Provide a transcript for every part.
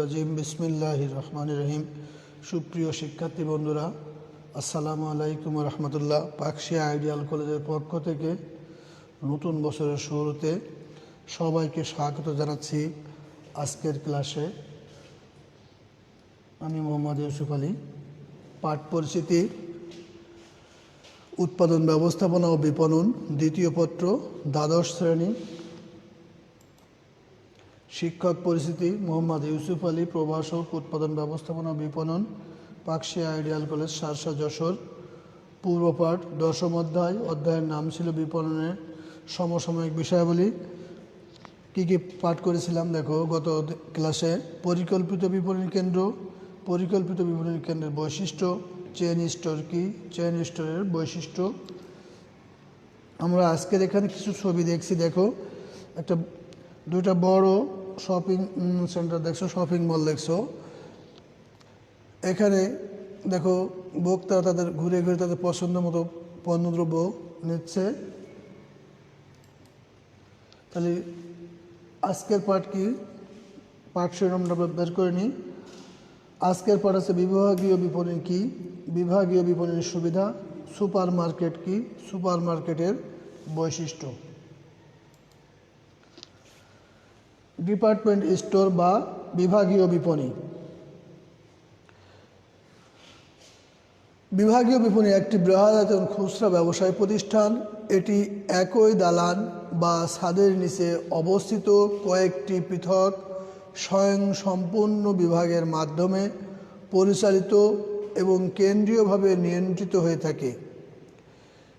রাজিম। বিসমিল্লাহ রহমান রহিম। সুপ্রিয় শিক্ষার্থী বন্ধুরা, আসসালামু আলাইকুম রহমতুল্লাহ। পাকশিয়া আইডিয়াল কলেজের পক্ষ থেকে নতুন বছরের শুরুতে সবাইকে স্বাগত জানাচ্ছি আজকের ক্লাসে। আমি মোহাম্মদ ইউসুফ আলী। পাঠ পরিচিতি, উৎপাদন ব্যবস্থাপনা ও বিপণন, দ্বিতীয় পত্র, দ্বাদশ শ্রেণি শিক্ষক পরিস্থিতি মোহাম্মদ ইউসুফ আলী, প্রভাষক, উৎপাদন ব্যবস্থাপনা বিপণন, পাকশিয়া আইডিয়াল কলেজ, সারসা যশোর, পূর্বপাঠ, দশম অধ্যায়, অধ্যায়ের নাম ছিল বিপণনের সমসাময়িক বিষয়াবলী। কী কী পাঠ করেছিলাম দেখো, গত ক্লাসে। পরিকল্পিত বিপণন কেন্দ্র, পরিকল্পিত বিপণন কেন্দ্রের বৈশিষ্ট্য চেন স্টোর কি চেন স্টোরের বৈশিষ্ট্য। আমরা আজকের এখানে কিছু ছবি দেখছি, দেখো। একটা, দুইটা বড় শপিং সেন্টার দেখছ, শপিং মল দেখছ। এখানে দেখো ভোক্তারা তাদের ঘুরে ঘুরে তাদের পছন্দ মতো পণ্যদ্রব্য নিচ্ছে। তাহলে আজকের পাঠ কি? পাঠ শিরোনামটা বের করে নিই। আজকের পাঠ আছে বিভাগীয় বিপণী কি? বিভাগীয় বিপণীর সুবিধা সুপার মার্কেট কি? সুপার মার্কেটের বৈশিষ্ট্য। ডিপার্টমেন্ট স্টোর বা বিভাগীয় বিপণী। বিভাগীয় বিপণী একটি বৃহদায়তন খুচরা ব্যবসায় প্রতিষ্ঠান। এটি একই দালান বা ছাদের নিচে অবস্থিত কয়েকটি পৃথক স্বয়ং সম্পূর্ণ বিভাগের মাধ্যমে পরিচালিত এবং কেন্দ্রীয়ভাবে নিয়ন্ত্রিত হয়ে থাকে।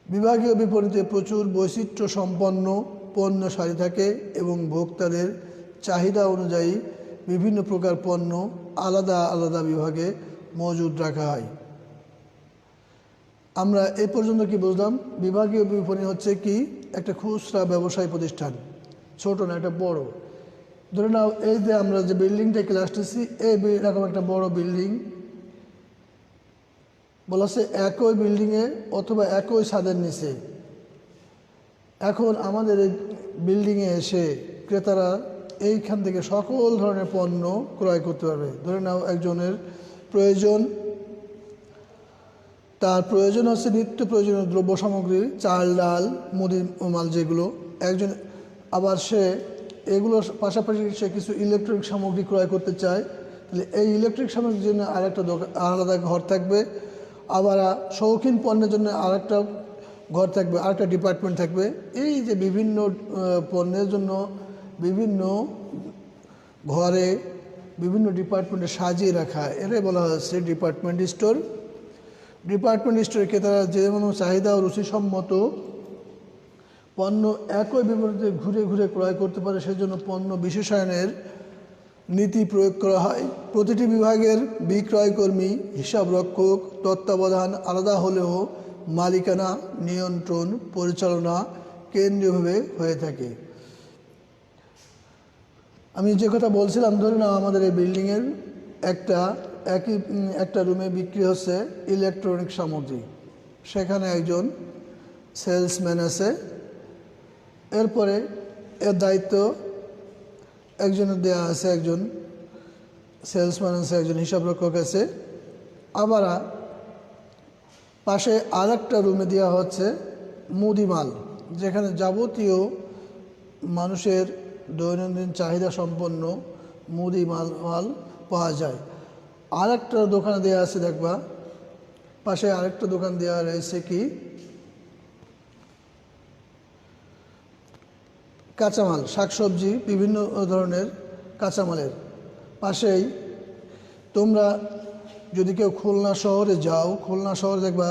বিভাগীয় বিপণীতে প্রচুর বৈচিত্র্য সম্পন্ন পণ্য সারি থাকে এবং ভোক্তাদের চাহিদা অনুযায়ী বিভিন্ন প্রকার পণ্য আলাদা আলাদা বিভাগে মজুদ রাখা হয়। আমরা এই পর্যন্ত কি বুঝলাম? বিভাগীয় বিপণী হচ্ছে কি? একটা খুচরা ব্যবসায় প্রতিষ্ঠান। ছোট না, একটা বড়। ধরে নাও, এই যে আমরা যে বিল্ডিংটা ক্লাস আসতেছি এই এরকম একটা বড় বিল্ডিং। বলা হচ্ছে একই বিল্ডিংয়ে অথবা একই ছাদের নিচে। এখন আমাদের এই বিল্ডিংয়ে এসে ক্রেতারা এইখান থেকে সকল ধরনের পণ্য ক্রয় করতে পারবে। ধরে নাও একজনের প্রয়োজন, তার প্রয়োজন হচ্ছে নিত্য প্রয়োজনীয় দ্রব্য সামগ্রী, চাল, ডাল মুদি মাল যেগুলো। একজন, আবার সে এগুলোর পাশাপাশি সে কিছু ইলেকট্রনিক সামগ্রী ক্রয় করতে চায়, তাহলে এই ইলেকট্রিক সামগ্রীর জন্য আরেকটা আলাদা ঘর থাকবে। আবার শৌখিন পণ্যের জন্য আরেকটা ঘর থাকবে, আরেকটা ডিপার্টমেন্ট থাকবে। এই যে বিভিন্ন পণ্যের জন্য বিভিন্ন ঘরে, বিভিন্ন ডিপার্টমেন্টে সাজিয়ে রাখা। এটাই বলা হচ্ছে ডিপার্টমেন্ট স্টোর ডিপার্টমেন্ট স্টোরে ক্রেতারা যেমন চাহিদা ও রুচিসম্মত পণ্য একই বিপরীতে ঘুরে ঘুরে ক্রয় করতে পারে, সেজন্য পণ্য বিশেষায়নের নীতি প্রয়োগ করা হয়। প্রতিটি বিভাগের বিক্রয়কর্মী, হিসাবরক্ষক, তত্ত্বাবধান আলাদা হলেও মালিকানা, নিয়ন্ত্রণ, পরিচালনা কেন্দ্রীয়ভাবে হয়ে থাকে। আমি যে কথা বলছিলাম, ধরে নাও আমাদের এই বিল্ডিংয়ের একটা একই একটা রুমে বিক্রি হচ্ছে ইলেকট্রনিক সামগ্রী। সেখানে একজন সেলসম্যান আছে। এরপরে এর দায়িত্ব একজনের দেয়া আছে, একজন সেলসম্যান আছে, একজন হিসাবরক্ষক আছে। আবার পাশে আর একটা রুমে দেওয়া হচ্ছে মুদিমাল, যেখানে যাবতীয় মানুষের দৈনন্দিন চাহিদা সম্পন্ন মুদি মাল মাল পাওয়া যায়। আর একটা দোকানে দেওয়া আছে, দেখবা। পাশে আরেকটা দোকান দেওয়া রয়েছে কি? কাঁচামাল, শাকসবজি, বিভিন্ন ধরনের কাঁচামালের। পাশেই তোমরা যদি কেউ খুলনা শহরে যাও, খুলনা শহরে দেখবা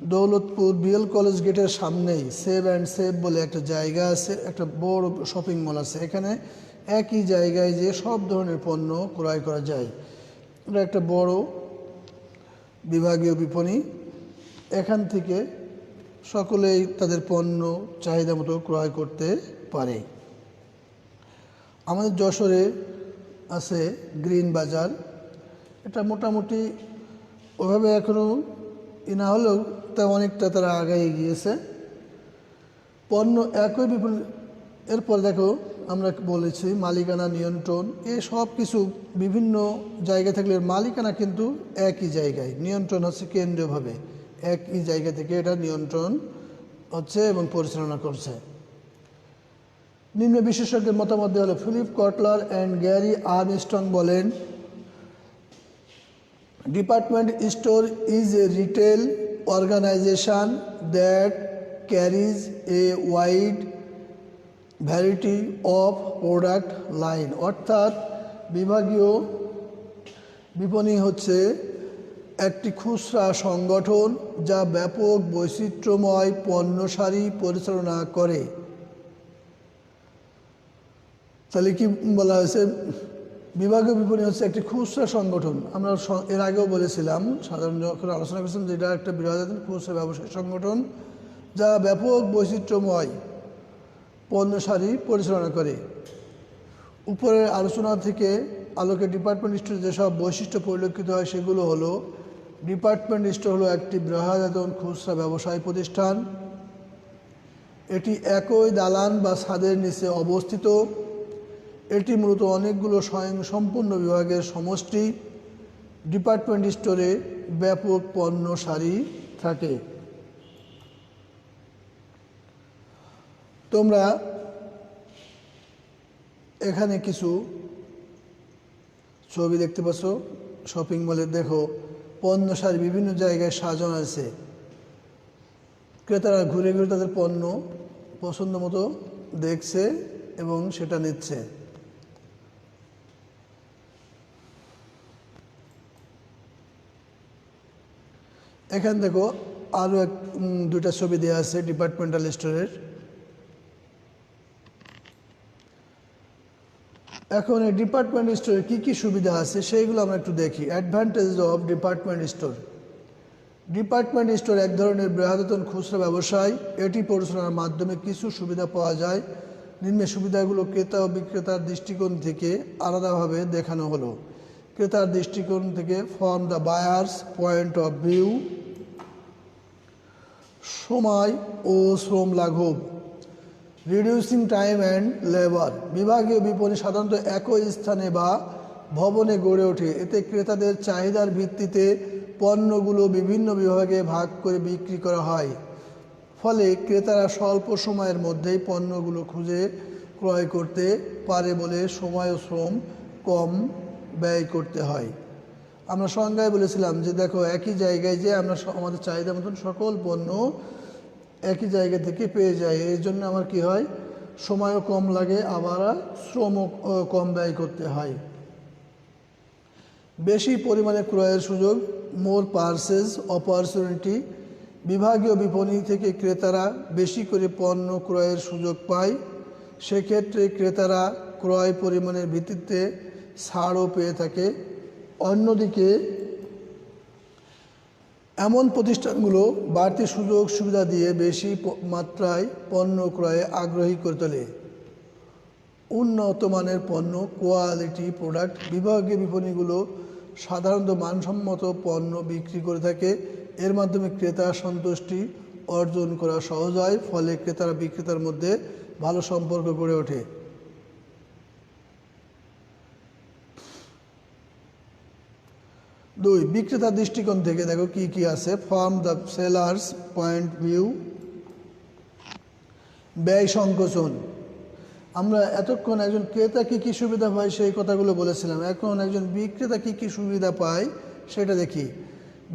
দৌলতপুর বিএল কলেজ গেটের সামনেই সেভ অ্যান্ড সেভ বলে একটা জায়গা আছে, একটা বড় শপিং মল আছে। এখানে একই জায়গায় যে সব ধরনের পণ্য ক্রয় করা যায়। এটা একটা বড় বিভাগীয় বিপণী। এখান থেকে সকলেই তাদের পণ্য চাহিদা মতো ক্রয় করতে পারে। আমাদের যশোরে আছে গ্রিন বাজার। এটা মোটামুটি ওভাবে এখনও ই না হলেও তা অনেকটা তারা আগায় গিয়েছে। পণ্য একই বিপণী এরপর দেখো আমরা বলেছি মালিকানা নিয়ন্ত্রণ, এ সব কিছু বিভিন্ন জায়গা থাকলে মালিকানা কিন্তু একই জায়গায়। নিয়ন্ত্রণ হচ্ছে কেন্দ্রীয়ভাবে, একই জায়গা থেকে এটা নিয়ন্ত্রণ হচ্ছে এবং পরিচালনা করছে। নিম্ন বিশেষজ্ঞের মতামত দেওয়া হলো, Philip Kotler and Gary Armstrong বলেন, department store is a retail organization that carries a wide variety of product line অর্থাৎ বিভাগীয় বিপণী হচ্ছে একটি খুচরা সংগঠন যা ব্যাপক বৈচিত্র্যময় পণ্য সারি পরিচালনা করে। তাহলে কি বলা হয়েছে? বিভাগীয় বিপণী হচ্ছে একটি খুচরা সংগঠন। আমরা এর আগেও বলেছিলাম, সাধারণ যখন আলোচনা করেছিলাম যে এটা একটা বৃহদায়তন খুচরা ব্যবসায়ী সংগঠন যা ব্যাপক বৈচিত্র্যময় পণ্য সারি পরিচালনা করে। উপরের আলোচনা থেকে আলোকে ডিপার্টমেন্ট স্টোরে যেসব বৈশিষ্ট্য পরিলক্ষিত হয় সেগুলো হলো, ডিপার্টমেন্ট স্টোর হলো একটি বৃহদায়তন খুচরা ব্যবসায়ী প্রতিষ্ঠান। এটি একই দালান বা ছাদের নিচে অবস্থিত। এটি মূলত অনেকগুলো স্বয়ং সম্পূর্ণ বিভাগের সমষ্টি, ডিপার্টমেন্ট স্টোরে ব্যাপক পণ্য সারি থাকে। তোমরা এখানে কিছু ছবি দেখতে পাচ্ছ। শপিং মলে দেখো, পণ্য সারি বিভিন্ন জায়গায় সাজানো আছে। ক্রেতারা ঘুরে ঘুরে তাদের পণ্য পছন্দ মতো দেখছে এবং সেটা নিচ্ছে। এখান দেখো আরও এক দুইটা ছবি দেওয়া আছে ডিপার্টমেন্টাল স্টোরের এখন এই ডিপার্টমেন্ট স্টোরে কী কী সুবিধা আছে সেইগুলো আমরা একটু দেখি। Advantage of department store department store এক ধরনের বৃহদায়তন খুচরা ব্যবসায়। এটি পরিচালনার মাধ্যমে কিছু সুবিধা পাওয়া যায়। নিম্নের সুবিধাগুলো ক্রেতা ও বিক্রেতার দৃষ্টিকোণ থেকে আলাদাভাবে দেখানো হলো। ক্রেতার দৃষ্টিকোণ থেকে from the buyer's point of view সময় ও শ্রম লাঘব রিডিউসিং টাইম অ্যান্ড লেবার বিভাগীয় বিপণী সাধারণত একই স্থানে বা ভবনে গড়ে ওঠে। এতে ক্রেতাদের চাহিদার ভিত্তিতে পণ্যগুলো বিভিন্ন বিভাগে ভাগ করে বিক্রি করা হয়। ফলে ক্রেতারা স্বল্প সময়ের মধ্যেই পণ্যগুলো খুঁজে ক্রয় করতে পারে বলে সময় ও শ্রম কম ব্যয় করতে হয়। আমরা সংজ্ঞায় বলেছিলাম যে দেখো, একই জায়গায় যে আমরা আমাদের চাহিদা মতন সকল পণ্য একই জায়গা থেকে পেয়ে যাই এই জন্য আমার কি হয়? সময়ও কম লাগে, আবার শ্রমও কম ব্যয় করতে হয়। বেশি পরিমাণে ক্রয়ের সুযোগ, মোর পার্সেস, অপরচুনিটি, বিভাগীয় বিপণী থেকে ক্রেতারা বেশি করে পণ্য ক্রয়ের সুযোগ পায়। সেক্ষেত্রে ক্রেতারা ক্রয় পরিমাণের ভিত্তিতে ছাড়ও পেয়ে থাকে। অন্যদিকে, এমন প্রতিষ্ঠানগুলো বাড়তি সুযোগ সুবিধা দিয়ে বেশি মাত্রায় পণ্য ক্রয়ে আগ্রহী করে তোলে। উন্নত মানের পণ্য, কোয়ালিটি, প্রোডাক্ট বিভাগীয় বিপণীগুলো সাধারণত মানসম্মত পণ্য বিক্রি করে থাকে। এর মাধ্যমে ক্রেতা সন্তুষ্টি অর্জন করা সহজ হয়, ফলে ক্রেতারা বিক্রেতার মধ্যে ভালো সম্পর্ক গড়ে ওঠে। দুই বিক্রেতার দৃষ্টিকোণ থেকে দেখো কি কি আছে। From the seller's point view ব্যয় সংকোচন। আমরা এতক্ষণ একজন ক্রেতা কী কী সুবিধা পায় সেই কথাগুলো বলেছিলাম। এখন একজন বিক্রেতা কী কী সুবিধা পায় সেটা দেখি।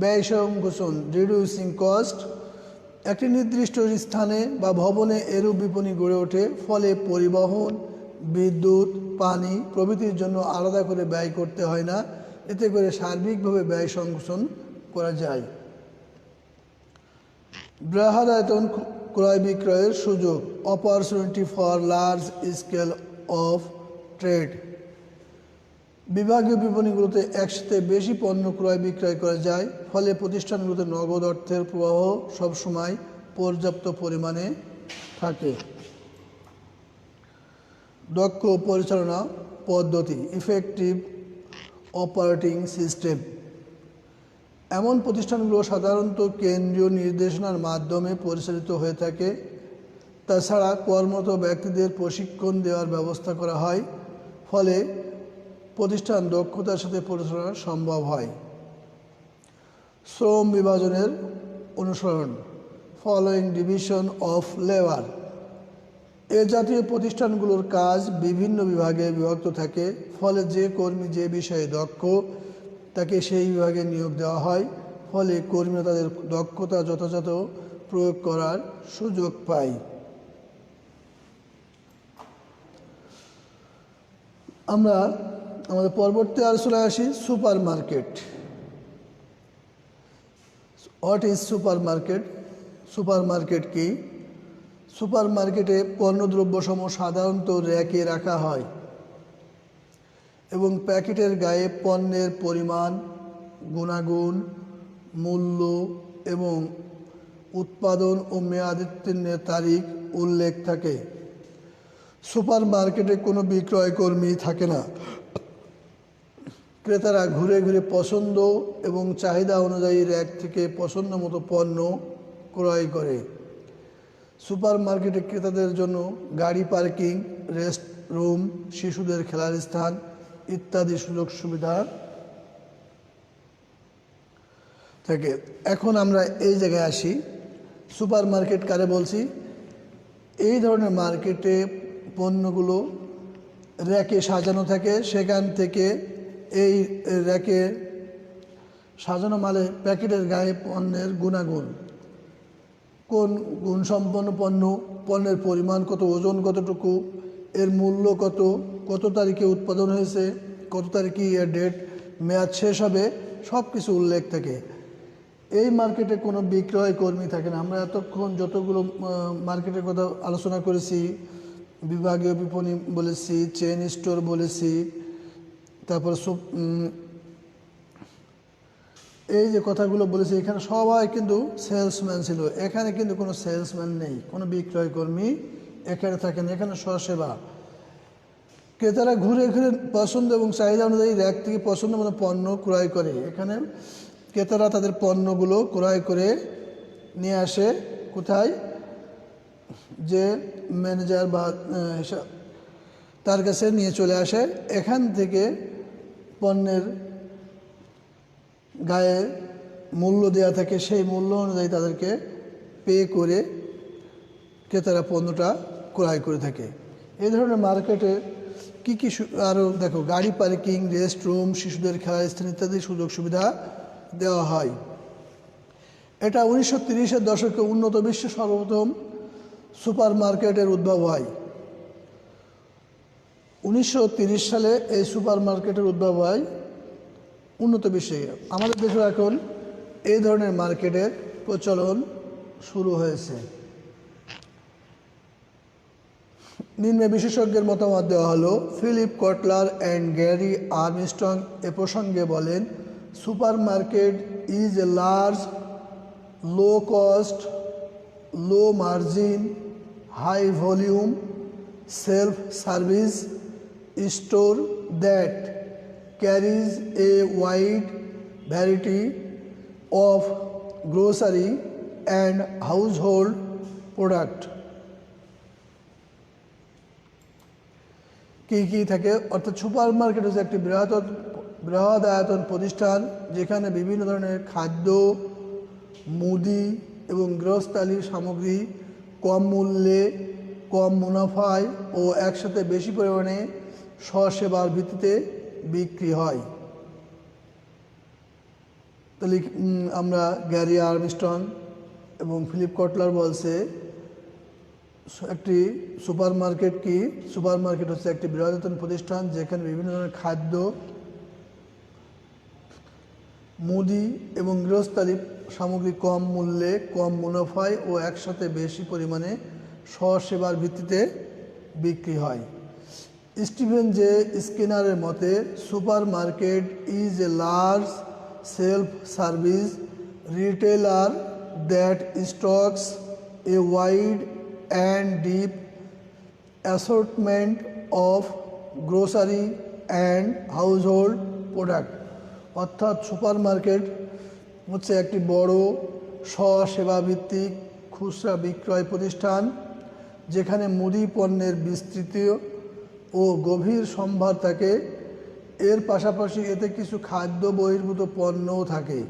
ব্যয় সংকোচন রিডিউসিং কস্ট একটি নির্দিষ্ট স্থানে বা ভবনে এরূপ বিপণী গড়ে ওঠে, ফলে পরিবহন, বিদ্যুৎ, পানি প্রভৃতির জন্য আলাদা করে ব্যয় করতে হয় না। এতে করে সার্বিকভাবে ব্যয় সংকোচন করা যায়। বৃহদায়তন ক্রয় বিক্রয়ের সুযোগ opportunity for large scale of trade বিভাগীয় বিপণীগুলোতে একসাথে বেশি পণ্য ক্রয় বিক্রয় করা যায়, ফলে প্রতিষ্ঠানগুলোতে নগদ অর্থের প্রবাহ সবসময় পর্যাপ্ত পরিমাণে থাকে। দক্ষ পরিচালনা পদ্ধতি ইফেক্টিভ অপারেটিং সিস্টেম এমন প্রতিষ্ঠানগুলো সাধারণত কেন্দ্রীয় নির্দেশনার মাধ্যমে পরিচালিত হয়ে থাকে। তাছাড়া কর্মরত ব্যক্তিদের প্রশিক্ষণ দেওয়ার ব্যবস্থা করা হয়। ফলে প্রতিষ্ঠান দক্ষতার সাথে পরিচালনা সম্ভব হয়। শ্রম বিভাজনের অনুসরণ। ফলোয়িং ডিভিশন অফ লেবার এ জাতীয় প্রতিষ্ঠানগুলোর কাজ বিভিন্ন বিভাগে বিভক্ত থাকে, ফলে যে কর্মী যে বিষয়ে দক্ষ, তাকে সেই বিভাগে নিয়োগ দেওয়া হয়, ফলে কর্মীরা তাদের দক্ষতা যথাযথ প্রয়োগ করার সুযোগ পায়। আমরা আমাদের পরবর্তী আলোচনায় আসি super market what is super market super market কি? সুপার মার্কেটে পণ্যদ্রব্যসমূহ সাধারণত র্যাকে রাখা হয় এবং প্যাকেটের গায়ে পণ্যের পরিমাণ, গুণাগুণ, মূল্য এবং উৎপাদন ও মেয়াদোত্তীর্ণের তারিখ উল্লেখ থাকে। সুপার মার্কেটে কোনো বিক্রয়কর্মী থাকে না। ক্রেতারা ঘুরে ঘুরে পছন্দ এবং চাহিদা অনুযায়ী র্যাক থেকে পছন্দ মতো পণ্য ক্রয় করে। সুপার মার্কেটে ক্রেতাদের জন্য গাড়ি পার্কিং, রেস্ট রুম, শিশুদের খেলার স্থান ইত্যাদি সুযোগ সুবিধা থাকে। এখন আমরা এই জায়গায় আসি। সুপার মার্কেট কারে বলছি? এই ধরনের মার্কেটে পণ্যগুলো র্যাকে সাজানো থাকে। সেখান থেকে এই র্যাকে সাজানো মালে প্যাকেটের গায়ে পণ্যের গুণাগুণ কোন গুণসম্পন্ন পণ্য, পণ্যের পরিমাণ কত, ওজন কতটুকু, এর মূল্য কত কত তারিখে উৎপাদন হয়েছে, কত তারিখে এর ডেট, মেয়াদ শেষ হবে সব কিছু উল্লেখ থাকে। এই মার্কেটে কোনো বিক্রয় কর্মী থাকে না। আমরা এতক্ষণ যতগুলো মার্কেটের কথা আলোচনা করেছি, বিভাগীয় বিপণী বলেছি চেন স্টোর বলেছি, তারপর এই যে কথাগুলো বলেছি, এখানে সবাই কিন্তু সেলসম্যান ছিল। এখানে কিন্তু কোনো সেলসম্যান নেই, কোনো বিক্রয় কর্মী এখানে থাকেন, এখানে স্বসেবা। ক্রেতারা ঘুরে ঘুরে পছন্দ এবং চাহিদা অনুযায়ী র্যাক থেকে পছন্দ মতো পণ্য ক্রয় করে। এখানে ক্রেতারা তাদের পণ্যগুলো ক্রয় করে নিয়ে আসে। কোথায়? যে ম্যানেজার বা তার কাছে নিয়ে চলে আসে। এখান থেকে পণ্যের গায়ে মূল্য দেওয়া থাকে, সেই মূল্য অনুযায়ী তাদেরকে পে করে ক্রেতারা পণ্যটা ক্রয় করে থাকে। এই ধরনের মার্কেটে কী কী আরও দেখো, গাড়ি পার্কিং রেস্ট রুম শিশুদের খেলার স্থান ইত্যাদি সুযোগ সুবিধা দেওয়া হয়। এটা উনিশশো তিরিশের দশকে উন্নত বিশ্বে সর্বপ্রথম সুপার মার্কেটের উদ্ভব হয়। উনিশশো সালে এই সুপার মার্কেটের উদ্ভব হয় উন্নত বিশ্বে। আমাদের দেশে এখন এই ধরনের মার্কেটের প্রচলন শুরু হয়েছে। নিম্নে বিশেষজ্ঞের মতামত দেওয়া হলো, Philip Kotler and Gary Armstrong এ প্রসঙ্গে বলেন super market is a large, low cost, low margin, high volume, self service store that carries a wide variety of grocery and household product. কী কী থাকে? অর্থাৎ সুপার মার্কেট হচ্ছে একটি বৃহৎ বৃহৎ আয়তন প্রতিষ্ঠান যেখানে বিভিন্ন ধরনের খাদ্য, মুদি এবং গৃহস্থালির সামগ্রী কম মূল্যে, কম মুনাফায় ও একসাথে বেশি পরিমাণে স্বসেবার ভিত্তিতে বিক্রি হয়। তাহলে আমরা গ্যারি আর্মস্ট্রং এবং ফিলিপ কটলার বলছে, একটি সুপার মার্কেট কি? সুপার মার্কেট হচ্ছে একটি বৃহত্তম প্রতিষ্ঠান যেখানে বিভিন্ন ধরনের খাদ্য, মুদি এবং গৃহস্থালী সামগ্রী কম মূল্যে, কম মুনাফায় ও একসাথে বেশি পরিমাণে স্বসেবার ভিত্তিতে বিক্রি হয়। স্টিভেন জে স্কিনারের মতে super market is a large self service retailer that stocks a wide and deep assortment of grocery and household product. অর্থাৎ সুপার মার্কেট হচ্ছে একটি বড় স্বসেবা ভিত্তিক খুচরা বিক্রয় প্রতিষ্ঠান, যেখানে মুদি পণ্যের বিস্তৃত ও গভীর সম্ভার থাকে। এর পাশাপাশি এতে কিছু খাদ্য বহির্ভূত পণ্যও থাকে।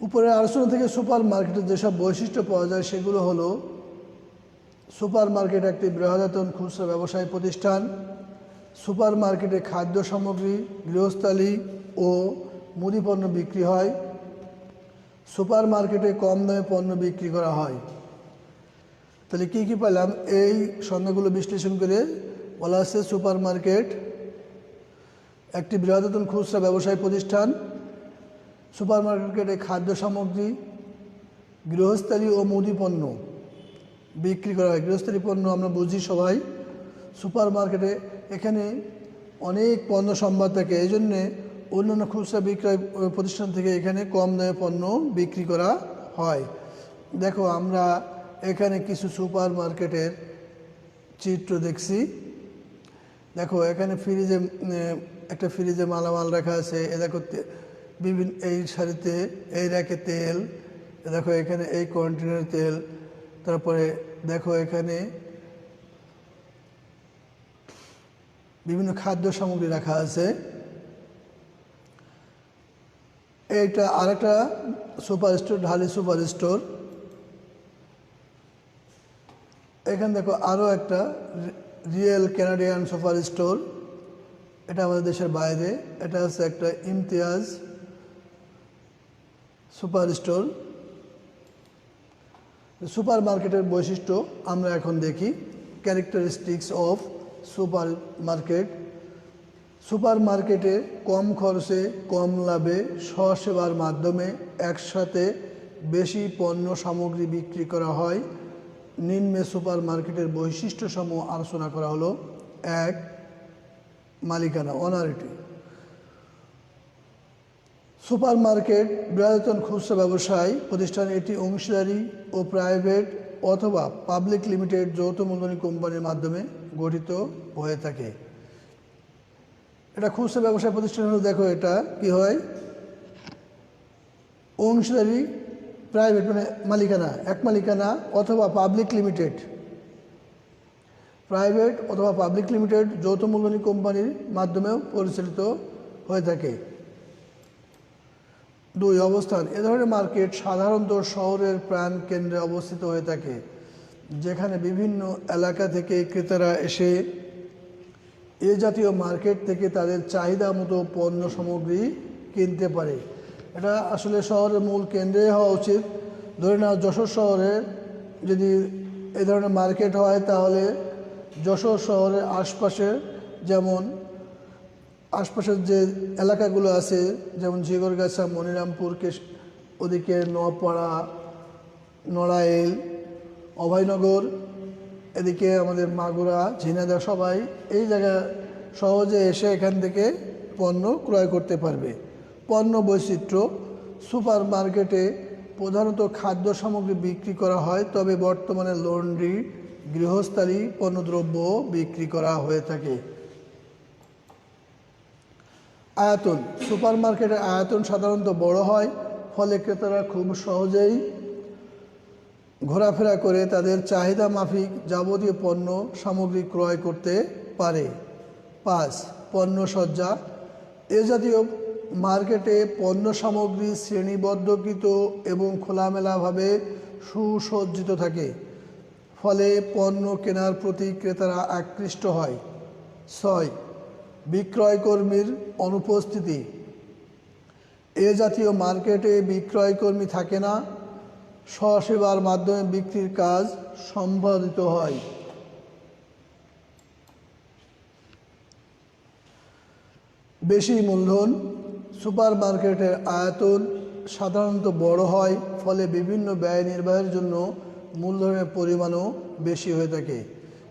উপরের আলোচনা থেকে সুপার মার্কেটের যেসব বৈশিষ্ট্য পাওয়া যায়, সেগুলো হলো, সুপার মার্কেট একটি বৃহদায়তন খুচরা ব্যবসায় প্রতিষ্ঠান, সুপার মার্কেটে খাদ্য সামগ্রী, গৃহস্থালী ও মুদি পণ্য বিক্রি হয়, সুপার মার্কেটে কম দামে পণ্য বিক্রি করা হয়। তাহলে কী কী পেলাম এই সংজ্ঞাগুলো বিশ্লেষণ করে বলা আছে সুপার মার্কেট একটি বৃহদায়তন খুচরা ব্যবসায় প্রতিষ্ঠান সুপার মার্কেটে খাদ্য সামগ্রী, গৃহস্থালী ও মুদি পণ্য বিক্রি করা হয়। গৃহস্থালী পণ্য আমরা বুঝি সবাই। সুপার মার্কেটে এখানে অনেক পণ্য সম্ভার থাকে। এই জন্যে অন্যান্য খুচরা বিক্রয় প্রতিষ্ঠান থেকে এখানে কম দামে পণ্য বিক্রি করা হয়। দেখো, আমরা এখানে কিছু সুপার মার্কেটের চিত্র দেখছি। দেখো, এখানে ফ্রিজে একটা ফ্রিজে মালামাল রাখা আছে। এ, দেখো বিভিন্ন, এই সারিতে এই র্যাকে তেল। দেখো, এখানে এই কন্টেনার তেল। তারপরে দেখো, এখানে বিভিন্ন খাদ্য সামগ্রী রাখা আছে। এইটা আরেকটা super store Dhali super store এখানে দেখো আরও একটা রিয়েল ক্যানাডিয়ান সুপার স্টোর এটা আমাদের দেশের বাইরে। এটা হচ্ছে একটা ইমতিয়াজ সুপার স্টোর। সুপার মার্কেটের বৈশিষ্ট্য আমরা এখন দেখি। Characteristics of super market super মার্কেটে কম খরচে, কম লাভে স্বসেবার মাধ্যমে একসাথে বেশি পণ্য সামগ্রী বিক্রি করা হয়। নিম্নে সুপার মার্কেটের বৈশিষ্ট্যসমূহ আলোচনা করা হলো। এক, মালিকানা, অনারিটি। সুপার মার্কেট বৃহত্তম খুচরা ব্যবসায় প্রতিষ্ঠান এটি অংশীদারি ও প্রাইভেট অথবা পাবলিক লিমিটেড যৌথ মূলধনী কোম্পানির মাধ্যমে গঠিত হয়ে থাকে। এটা খুচরা ব্যবসায় প্রতিষ্ঠান হলো, দেখো এটা কি হয়? অংশীদারি প্রাইভেট মানে মালিকানা, এক মালিকানা অথবা পাবলিক লিমিটেড প্রাইভেট অথবা পাবলিক লিমিটেড যৌথ মূলধনী কোম্পানির মাধ্যমেও পরিচালিত হয়ে থাকে। দুই, অবস্থান। এ ধরনের মার্কেট সাধারণত শহরের প্রাণ কেন্দ্রে অবস্থিত হয়ে থাকে, যেখানে বিভিন্ন এলাকা থেকে ক্রেতারা এসে এ জাতীয় মার্কেট থেকে তাদের চাহিদা মতো পণ্য সামগ্রী কিনতে পারে। এটা আসলে শহরের মূল কেন্দ্রে হওয়া উচিত। ধরে নাও যশোর শহরে যদি এ ধরনের মার্কেট হয়, তাহলে যশোর শহরের আশপাশে যেমন আশপাশের যে এলাকাগুলো আছে, যেমন জিগরগাছা মনিরামপুর, কেশ ওদিকে নোয়াপাড়া, নড়াইল, অভয়নগর, এদিকে আমাদের মাগুরা ঝিনাদা সবাই এই জায়গা সহজে এসে এখান থেকে পণ্য ক্রয় করতে পারবে। পণ্য বৈচিত্র্য সুপার মার্কেটে প্রধানত খাদ্য সামগ্রী বিক্রি করা হয়, তবে বর্তমানে লন্ড্রি, গৃহস্থালী পণ্যদ্রব্য বিক্রি করা হয়ে থাকে। আয়তন সুপার মার্কেটের আয়তন সাধারণত বড় হয়, ফলে ক্রেতারা খুব সহজেই ঘোরাফেরা করে তাদের চাহিদা মাফিক যাবতীয় পণ্য সামগ্রী ক্রয় করতে পারে। পাঁচ পণ্য সজ্জা এ জাতীয় মার্কেটে পণ্য সামগ্রী শ্রেণীবদ্ধকৃত এবং খোলামেলাভাবে সুসজ্জিত থাকে। ফলে পণ্য কেনার প্রতি ক্রেতারা আকৃষ্ট হয়। ছয়, বিক্রয়কর্মীর অনুপস্থিতি। এ জাতীয় মার্কেটে বিক্রয়কর্মী থাকে না। স্বসেবার মাধ্যমে বিক্রির কাজ সম্পাদিত হয়। বেশি মূলধন সুপার মার্কেটের আয়তন সাধারণত বড় হয়, ফলে বিভিন্ন ব্যয় নির্বাহের জন্য মূলধনের পরিমাণও বেশি হয়ে থাকে।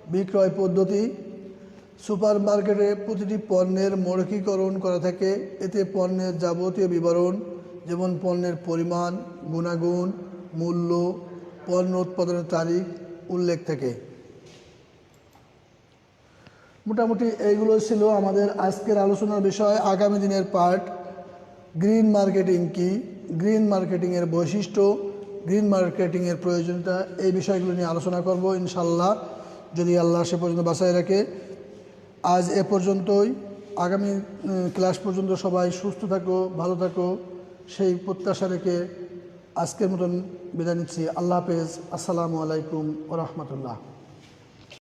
বিক্রয় পদ্ধতি সুপার মার্কেটে প্রতিটি পণ্যের মৌলিকীকরণ করা থাকে। এতে পণ্যের যাবতীয় বিবরণ, যেমন পণ্যের পরিমাণ, গুণাগুণ, মূল্য, পণ্য উৎপাদনের তারিখ উল্লেখ থাকে। মোটামুটি এইগুলো ছিল আমাদের আজকের আলোচনার বিষয়। আগামী দিনের পার্ট গ্রিন মার্কেটিং কি? গ্রিন মার্কেটিংয়ের বৈশিষ্ট্য গ্রিন মার্কেটিংয়ের প্রয়োজনীয়তা, এই বিষয়গুলো নিয়ে আলোচনা করব ইনশাল্লাহ যদি আল্লাহ সে পর্যন্ত বাঁচায় রাখে। আজ এ পর্যন্তই। আগামী ক্লাস পর্যন্ত সবাই সুস্থ থাকো, ভালো থাকো। সেই প্রত্যাশা রেখে আজকের মতন বিদায় নিচ্ছি। আল্লাহ হাফেজ। আসসালামু আলাইকুম ও রহমতুল্লাহ।